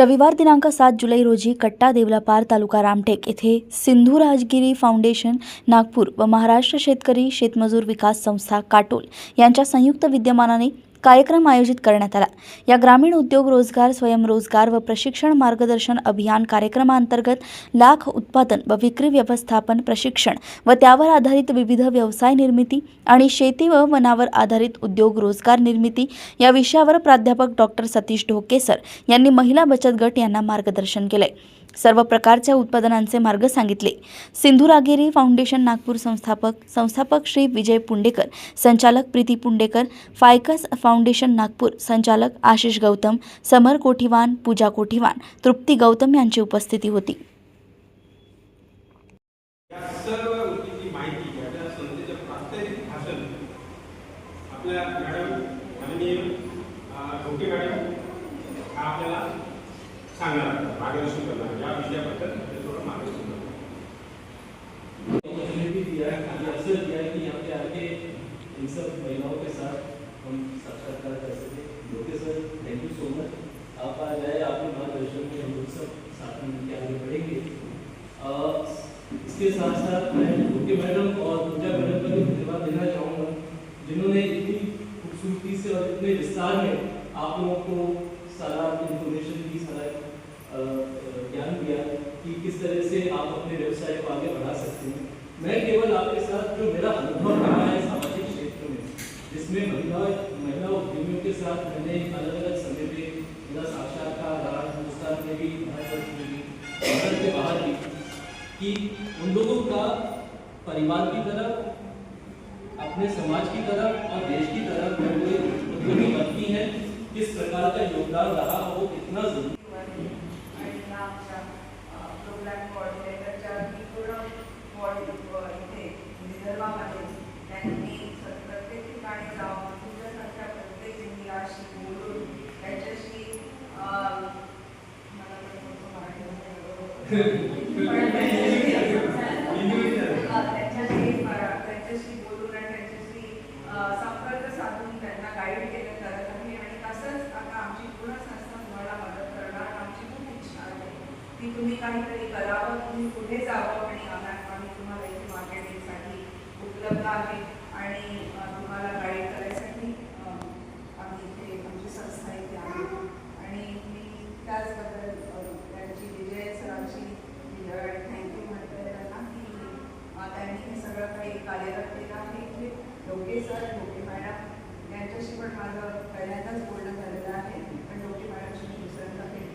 रविवार दिनांक सात जुलै रोजी कट्टा देवलापार तालुका रामटेक येथे सिंधू राजगिरी फाउंडेशन नागपूर व महाराष्ट्र शेतकरी शेतमजूर विकास संस्था काटोल यांच्या संयुक्त विद्यमानाने कार्यक्रम आयोजित करण्यात आला. या ग्रामीण उद्योग रोजगार स्वयंरोजगार व प्रशिक्षण मार्गदर्शन अभियान कार्यक्रमांतर्गत लाख उत्पादन व विक्री व्यवस्थापन प्रशिक्षण व त्यावर आधारित विविध व्यवसाय निर्मिती आणि शेती व वनावर आधारित उद्योग रोजगार निर्मिती या विषयावर प्राध्यापक डॉक्टर सतीश ढोकेसर यांनी महिला बचत गट यांना मार्गदर्शन केले सर्व प्रकारच्या उत्पादनांचे मार्ग सांगितले. सिंधू रागेरी फाउंडेशन नागपूर संस्थापक संस्थापक श्री विजय पुंडेकर संचालक प्रीती पुंडेकर फायकस फाउंडेशन नागपूर संचालक आशिष गौतम समर कोठीवान पूजा कोठीवान तृप्ती गौतम यांची उपस्थिती होती. आपल्या मॅडम आपल्याला सांगणार मार्गदर्शन करणार या विषयाबद्दल ते थोडं मार्गदर्शन महिलाओं के साथ हम साक्षात्कार कर सके okay sir thank you so much आप आज आए आपके मार्गदर्शन में हम लोग सब साथ में मिलकर आगे बढ़ेंगे। इसके साथ साथ मैं ओके मैडम और पूजा मैडम का भी धन्यवाद देना चाहूँगा, जिन्होंने इतनी खूबसूरती से और इतने विस्तार में आप लोगों को सारा इंफॉर्मेशन दी सारा अ, अ, ज्ञान दिया कि किस तरह से आप अपने व्यवसाय को आगे बढ़ा सकते हैं। मैं केवल आपके साथ जो मेरा अनुभव रहा है सामाजिक क्षेत्र में, जिसमें महिला महिला उद्यमियों के साथ मैंने अलग अलग समय पे मेरा साक्षात्कार रहा हिंदुस्तान में भी, भारत में भी, भारत के बाहर भी, कि उन लोगों का परिवार की तरफ़ अपने समाज की तरफ़ और देश की तरफ़ उद्यमी बनती है, किस प्रकार का योगदान रहा वो कितना ज़रूरी काहीतरी करावं तुम्ही पुढे जावं आणि आम्ही तुम्हाला इथे मार्केटिंगसाठी उपलब्ध आहे आणि अं, तुम्हाला गाईड करायसाठी अं, आम्ही इथे आमची संस्था इथे आहे आणि मी त्याचबद्दल अं, त्यांची विजय सरांची थँक्यू म्हणते त्यांना की अं, त्यांनी हे सगळं काही कार्यरत केलं आहे इथे डोके सर डोके मॅडम. यांच्याशी पण माझं पहिल्यांदाच बोलणं झालेलं आहे. पण डोके मॅडमशी मी दुसऱ्यांदा भेट